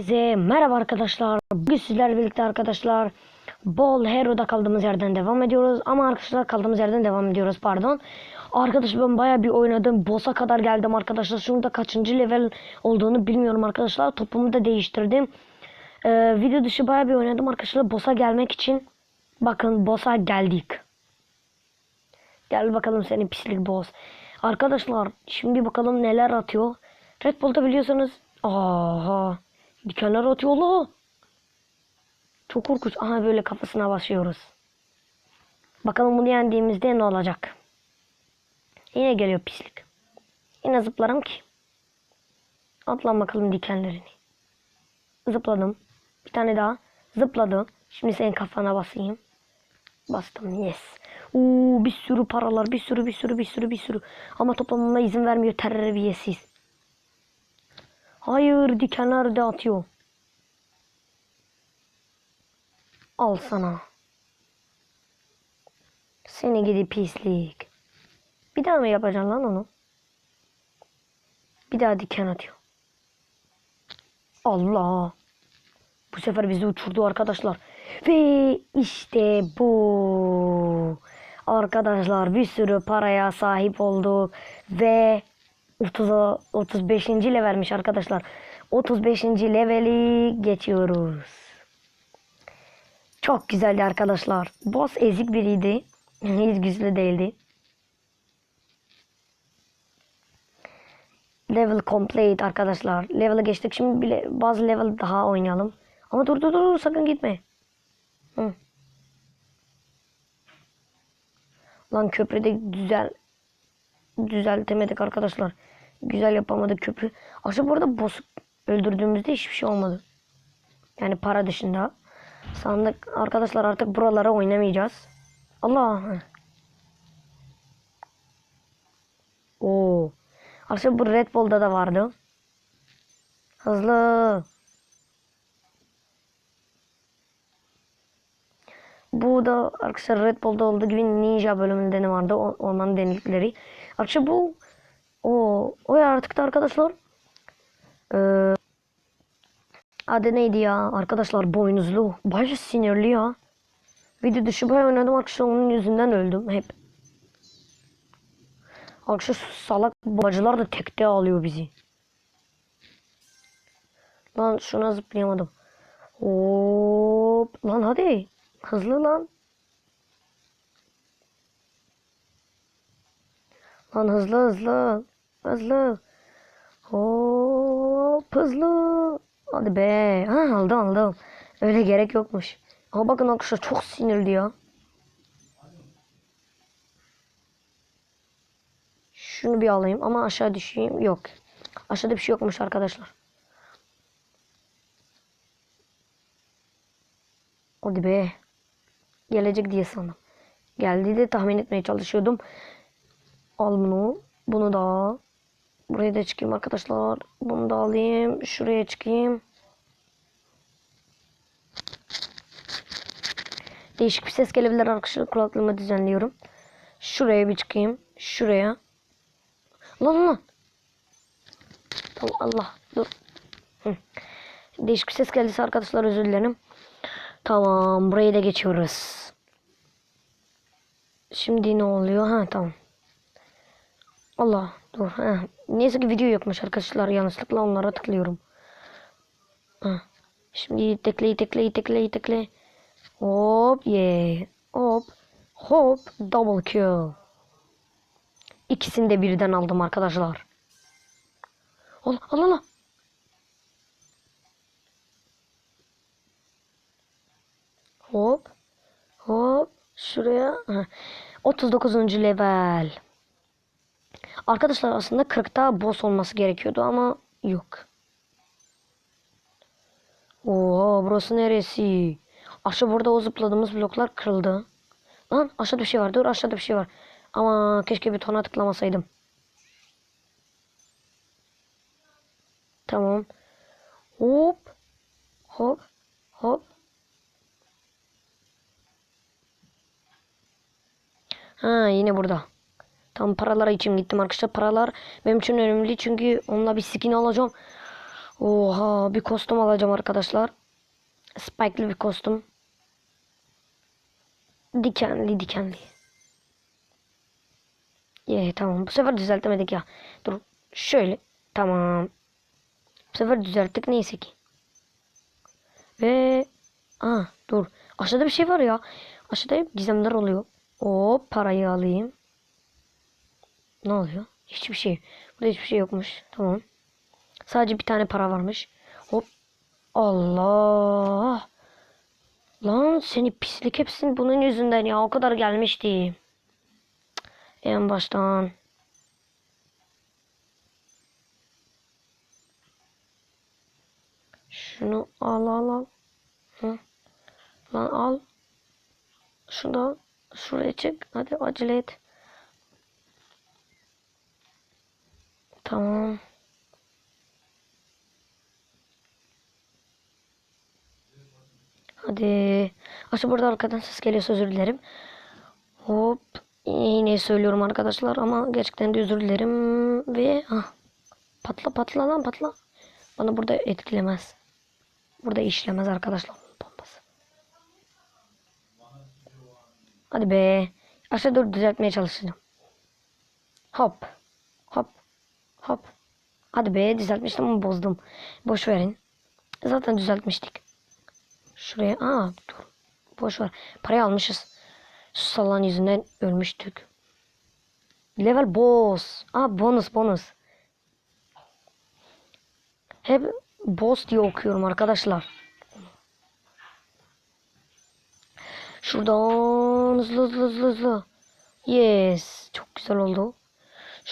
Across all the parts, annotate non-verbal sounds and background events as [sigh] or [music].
Hepinize merhaba arkadaşlar. Bugün sizlerle birlikte arkadaşlar Bol Hero'da kaldığımız yerden devam ediyoruz. Ama arkadaşlar kaldığımız yerden devam ediyoruz pardon. Arkadaşlar ben baya bir oynadım. Boss'a kadar geldim arkadaşlar. Şurada kaçıncı level olduğunu bilmiyorum arkadaşlar. Topumu da değiştirdim. Ee, video dışı baya bir oynadım arkadaşlar. Boss'a gelmek için. Bakın boss'a geldik. Gel bakalım senin pislik boss. Arkadaşlar şimdi bakalım neler atıyor. Red Bull'da biliyorsanız aha dikenler atıyor la. Çok korkunç. Aha böyle kafasına basıyoruz. Bakalım bunu yendiğimizde ne olacak. Yine geliyor pislik. Yine zıplarım ki. Atlan bakalım dikenlerini. Zıpladım. Bir tane daha. Zıpladım. Şimdi senin kafana basayım. Bastım yes. Uuu bir sürü paralar bir sürü bir sürü bir sürü bir sürü. Ama toplamama izin vermiyor terbiyesiz. Hayır dikenler de atıyor. Al sana. Seni gidi pislik. Bir daha mı yapacaksın lan onu? Bir daha diken atıyor. Allah. Bu sefer bizi uçurdu arkadaşlar. Ve işte bu. Arkadaşlar bir sürü paraya sahip olduk. Ve 30 35. levelmiş arkadaşlar. 35. leveli geçiyoruz. Çok güzeldi arkadaşlar. Boss ezik biriydi. [laughs] Hiç güçlü değildi. Level complete arkadaşlar. Level'ı geçtik. Şimdi bile bazı level daha oynayalım. Ama dur dur dur sakın gitme. Hı. Lan köprüde güzel düzeltemedik arkadaşlar. Güzel yapamadık köprü. Aslında burada boss öldürdüğümüzde hiçbir şey olmadı. Yani para dışında. Sandık arkadaşlar artık buralara oynamayacağız. Allah. Oo. Aslında bu Red Bull'da da vardı. Hızlı. Bu da arkadaşlar Red Bull'da olduğu gibi Ninja bölümünde ne vardı? Orman denilikleri. Arkadaşlar bu o o ya artık da arkadaşlar ee, adı neydi ya? Arkadaşlar boynuzlu. Bayağı sinirli ya. Video dışı bayağı oynadım arkadaşlar onun yüzünden öldüm hep. Arkadaşlar salak bacılar da tekte alıyor bizi. Lan şuna zıplayamadım. Hop. Lan hadi. Hızlı lan. Lan hızlı hızlı. Hızlı. Hop hızlı. Hadi be. Ha aldım aldım. Öyle gerek yokmuş. Ama bakın arkadaşlar çok sinirli ya. Şunu bir alayım ama aşağı düşeyim. Yok. Aşağıda bir şey yokmuş arkadaşlar. Hadi be. Gelecek diye sandım. Geldiği de tahmin etmeye çalışıyordum. Al bunu. Bunu da. Buraya da çıkayım arkadaşlar. Bunu da alayım. Şuraya çıkayım. Değişik bir ses gelebilir arkadaşlar. Kulaklığımı düzenliyorum. Şuraya bir çıkayım. Şuraya. Lan lan. Tamam Allah. Dur. Değişik bir ses geldiyse arkadaşlar özür dilerim. Tamam. Burayı da geçiyoruz. Şimdi ne oluyor? Ha tamam. Allah dur. Ha. Neyse ki video yokmuş arkadaşlar. Yanlışlıkla onlara tıklıyorum. Ha. Şimdi tekleyi tekleyi tekleyi tekle. Hop ye. Hop. Hop. Double kill. İkisini de birden aldım arkadaşlar. Allah Allah Allah. Hop. Hop. Şuraya. Heh. 39. level. Arkadaşlar aslında 40'ta boss olması gerekiyordu ama yok. Oha burası neresi? Aşağı burada o zıpladığımız bloklar kırıldı. Lan aşağıda bir şey var. Dur aşağıda bir şey var. Ama keşke butona tıklamasaydım. Tamam. Hop. Hop. Hop. Ha yine burada. Tam paralara için gittim arkadaşlar. Paralar benim için önemli çünkü onunla bir skin alacağım. Oha bir kostüm alacağım arkadaşlar. Spike'lı bir kostüm. Dikenli dikenli. Ye tamam bu sefer düzeltemedik ya. Dur şöyle tamam. Bu sefer düzelttik neyse ki. Ve Aa dur. Aşağıda bir şey var ya. Aşağıda gizemler oluyor. O parayı alayım. Ne oluyor? Hiçbir şey. Burada hiçbir şey yokmuş. Tamam. Sadece bir tane para varmış. Hop. Allah. Lan seni pislik hepsinin bunun yüzünden ya. O kadar gelmişti. En baştan. Şunu al al al. Hı. Lan al. Şunu da. Şuraya çık. Hadi acele et. Tamam. Hadi. Aslında burada arkadan ses geliyorsa özür dilerim. Hop. Yine söylüyorum arkadaşlar ama gerçekten de özür dilerim. Ve ah. Patla patla lan patla. Bana burada etkilemez. Burada işlemez arkadaşlar. Bombası. Hadi be. Aşağı doğru düzeltmeye çalışacağım. Hop. Hop. Hop. Hadi be düzeltmiştim ama bozdum. Boş verin. Zaten düzeltmiştik. Şuraya. Aa dur. Boş ver. Parayı almışız. Şu sallan yüzünden ölmüştük. Level boss. Aa bonus bonus. Hep boss diye okuyorum arkadaşlar. Şuradan hızlı hızlı hızlı hızlı. Yes. Çok güzel oldu.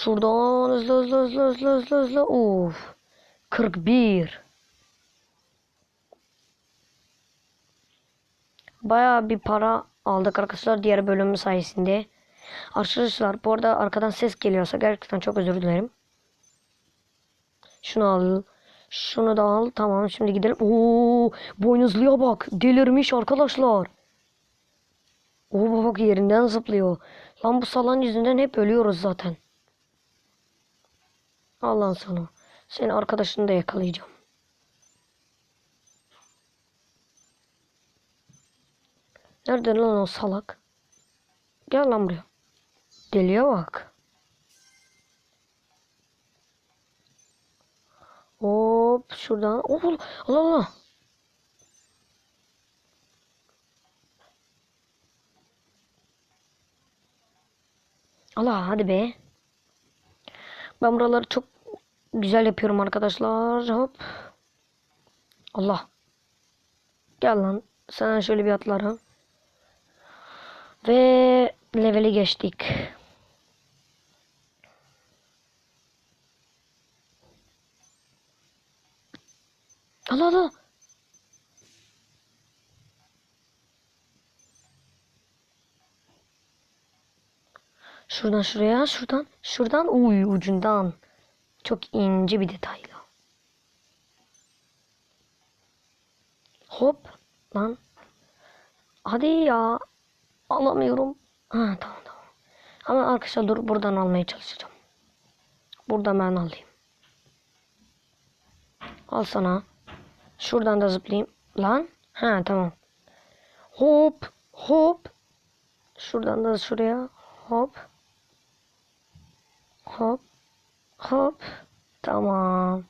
Şuradan hızlı hızlı hızlı hızlı hızlı hızlı. Uf. 41. Bayağı bir para aldık arkadaşlar diğer bölümü sayesinde. Arkadaşlar bu arada arkadan ses geliyorsa gerçekten çok özür dilerim. Şunu al. Şunu da al. Tamam şimdi gidelim. Oo, boynuzluya bak. Delirmiş arkadaşlar. Oo bak yerinden zıplıyor. Lan bu salan yüzünden hep ölüyoruz zaten. Allah'ın sana. Seni arkadaşını da yakalayacağım. Nerede lan o salak? Gel lan buraya. Deliye bak. Hop şuradan. Oh, Allah Allah. Allah hadi be. Ben buraları çok güzel yapıyorum arkadaşlar. Hop. Allah. Gel lan. Sen şöyle bir atlarım. Ve leveli geçtik. Allah Allah. Şuradan şuraya, şuradan, şuradan, uy ucundan. Çok ince bir detayla. Hop lan. Hadi ya. Alamıyorum. Ha tamam tamam. Ama arkadaşlar dur buradan almaya çalışacağım. Buradan ben alayım. Al sana. Şuradan da zıplayayım. Lan. Ha tamam. Hop. Hop. Şuradan da şuraya. Hop. Hop. Hop. Tamam.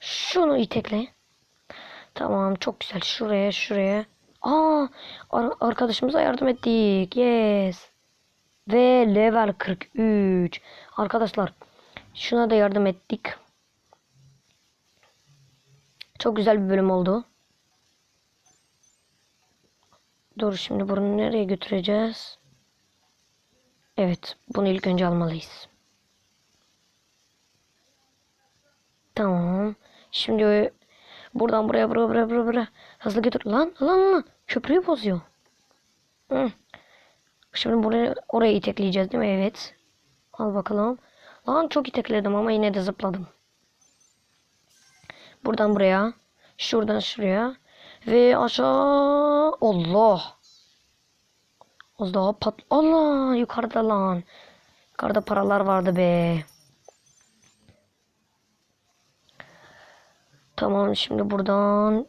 Şunu itekle. Tamam çok güzel. Şuraya şuraya. Aa ar- arkadaşımıza yardım ettik. Yes. Ve level 43. Arkadaşlar şuna da yardım ettik. Çok güzel bir bölüm oldu. Dur şimdi bunu nereye götüreceğiz? Evet bunu ilk önce almalıyız. Tamam. Şimdi buradan buraya buraya buraya buraya, buraya. hızlı götür. Lan lan lan köprüyü bozuyor. Hı. Şimdi buraya oraya itekleyeceğiz değil mi? Evet. Al bakalım. Lan çok itekledim ama yine de zıpladım. Buradan buraya. Şuradan şuraya. Ve aşağı. Allah. Az daha pat... Allah yukarıda lan. Yukarıda paralar vardı be. Tamam şimdi buradan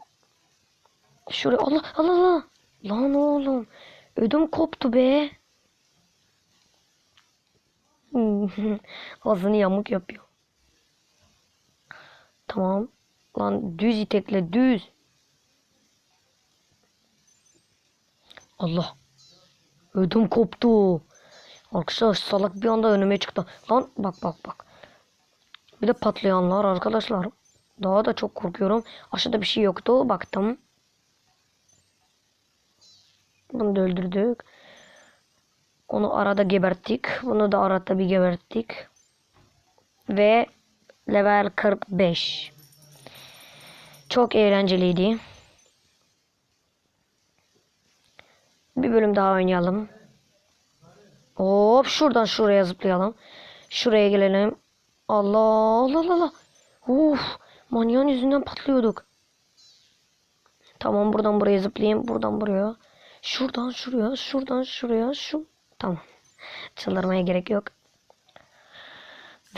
şuraya Allah Allah Allah. Lan oğlum. Ödüm koptu be. [laughs] Ağzını yamuk yapıyor. Tamam. Lan düz itekle düz. Allah. Ödüm koptu. Arkadaşlar salak bir anda önüme çıktı. Lan bak bak bak. Bir de patlayanlar arkadaşlar. Daha da çok korkuyorum. Aşağıda bir şey yoktu. Baktım. Bunu da öldürdük. Onu arada geberttik. Bunu da arada bir geberttik. Ve level 45. Çok eğlenceliydi. Bölüm daha oynayalım. Hop şuradan şuraya zıplayalım. Şuraya gelelim. Allah Allah Allah. Allah. Uf, manyağın yüzünden patlıyorduk. Tamam buradan buraya zıplayayım. Buradan buraya. Şuradan şuraya. Şuradan şuraya. Şu. Tamam. Çıldırmaya gerek yok.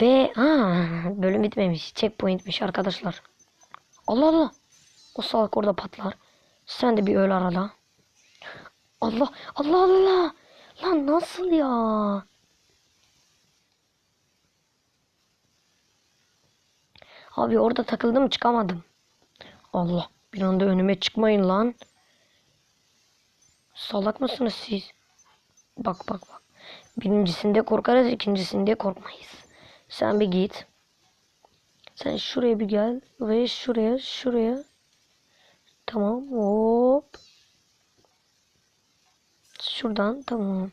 Ve ha, bölüm bitmemiş. Checkpointmiş arkadaşlar. Allah Allah. O salak orada patlar. Sen de bir öl arada. Allah Allah Allah. Lan nasıl ya? Abi orada takıldım çıkamadım. Allah bir anda önüme çıkmayın lan. Salak mısınız siz? Bak bak bak. Birincisinde korkarız ikincisinde korkmayız. Sen bir git. Sen şuraya bir gel ve şuraya şuraya. Tamam hop. Şuradan tamam.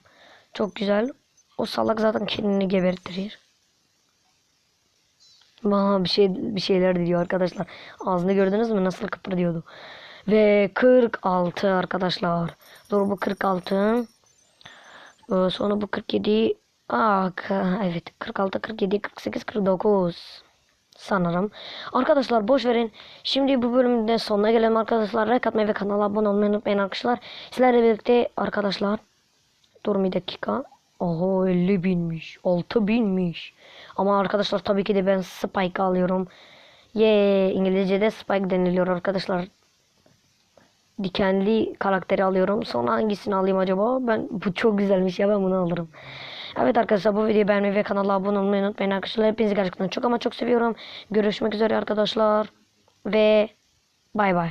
Çok güzel. O salak zaten kendini gebertirir. Bana bir şey bir şeyler diyor arkadaşlar. Ağzını gördünüz mü nasıl kıpırdıyordu. Ve 46 arkadaşlar. Dur bu 46. Ee, sonra bu 47. Aa, evet 46, 47, 48, 49 sanırım. Arkadaşlar boş verin. Şimdi bu bölümde sonuna gelelim arkadaşlar. Like atmayı ve kanala abone olmayı unutmayın arkadaşlar. Sizlerle birlikte arkadaşlar. Dur bir dakika. Oho 50 binmiş. 6 binmiş. Ama arkadaşlar tabii ki de ben Spike alıyorum. Ye İngilizce'de Spike deniliyor arkadaşlar. Dikenli karakteri alıyorum. Sonra hangisini alayım acaba? Ben bu çok güzelmiş ya ben bunu alırım. Evet arkadaşlar bu videoyu beğenmeyi ve kanala abone olmayı unutmayın arkadaşlar. Hepinizi gerçekten çok ama çok seviyorum. Görüşmek üzere arkadaşlar. Ve bay bay.